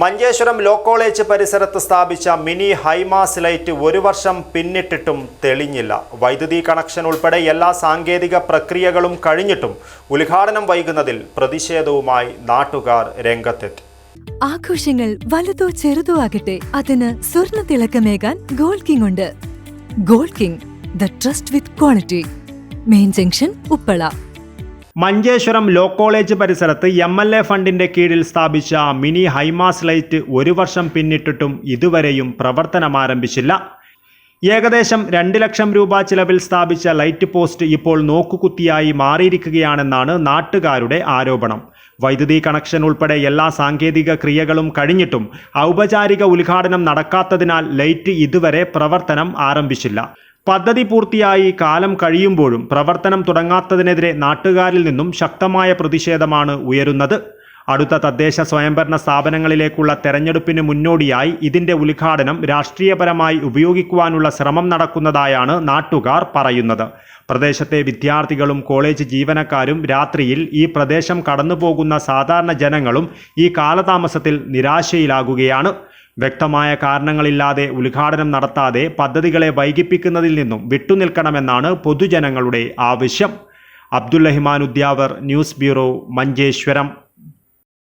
Manjeshwaram law college പരിസരത്ത് സ്ഥാപിച്ച mini high mast light ഒരു വർഷം പിന്നിട്ടിട്ടും തെളിഞ്ഞില്ല. വൈദ്യുതി കണക്ഷൻ ഉൾപ്പെടെ എല്ലാ സാങ്കേതിക പ്രക്രിയകളും കഴിഞ്ഞിട്ടും ഉദ്ഘാടനം വൈകുന്നതിൽ പ്രതിഷേധവുമായി നാട്ടുകാർ രംഗത്തെത്തി. ആഘോഷങ്ങൾ വലുതോ ചെറുതോ ആകട്ടെ അതിന് സ്വർണ തിളക്കമേകാൻ ഗോൾഡ് കിങ് ഉണ്ട്. Gold king the trust with quality. Main junction Uppala. Manjeshwaram law college പരിസരത്ത് എം എൽ എ ഫണ്ടിന്റെ കീഴിൽ സ്ഥാപിച്ച മിനി ഹൈമാസ് ലൈറ്റ് ഒരു വർഷം പിന്നിട്ടിട്ടും ഇതുവരെയും പ്രവർത്തനമാരംഭിച്ചില്ല. ഏകദേശം രണ്ട് ലക്ഷം രൂപ ചിലവിൽ സ്ഥാപിച്ച ലൈറ്റ് പോസ്റ്റ് ഇപ്പോൾ നോക്കുകുത്തിയായി മാറിയിരിക്കുകയാണെന്നാണ് നാട്ടുകാരുടെ ആരോപണം. വൈദ്യുതി കണക്ഷൻ ഉൾപ്പെടെ എല്ലാ സാങ്കേതിക ക്രിയകളും കഴിഞ്ഞിട്ടും ഔപചാരിക ഉദ്ഘാടനം നടക്കാത്തതിനാൽ ലൈറ്റ് ഇതുവരെ പ്രവർത്തനം ആരംഭിച്ചില്ല. പദ്ധതി പൂർത്തിയായി കാലം കഴിയുമ്പോഴും പ്രവർത്തനം തുടങ്ങാത്തതിനെതിരെ നാട്ടുകാരിൽ നിന്നും ശക്തമായ പ്രതിഷേധമാണ് ഉയരുന്നത്. അടുത്ത തദ്ദേശ സ്വയംഭരണ സ്ഥാപനങ്ങളിലേക്കുള്ള തെരഞ്ഞെടുപ്പിന് മുന്നോടിയായി ഇതിന്റെ ഉദ്ഘാടനം രാഷ്ട്രീയപരമായി ഉപയോഗിക്കുവാനുള്ള ശ്രമം നടക്കുന്നതായാണ് നാട്ടുകാർ പറയുന്നത്. പ്രദേശത്തെ വിദ്യാർത്ഥികളും കോളേജ് ജീവനക്കാരും രാത്രിയിൽ ഈ പ്രദേശം കടന്നുപോകുന്ന സാധാരണ ജനങ്ങളും ഈ കാലതാമസത്തിൽ നിരാശയിലാകുകയാണ്. വ്യക്തമായ കാരണങ്ങളില്ലാതെ ഉദ്ഘാടനം നടത്താതെ പദ്ധതികളെ വൈകിപ്പിക്കുന്നതിൽ നിന്നും വിട്ടുനിൽക്കണമെന്നാണ് പൊതുജനങ്ങളുടെ ആവശ്യം. Abdul Rahman Udyavar news bureau Manjeshwaram.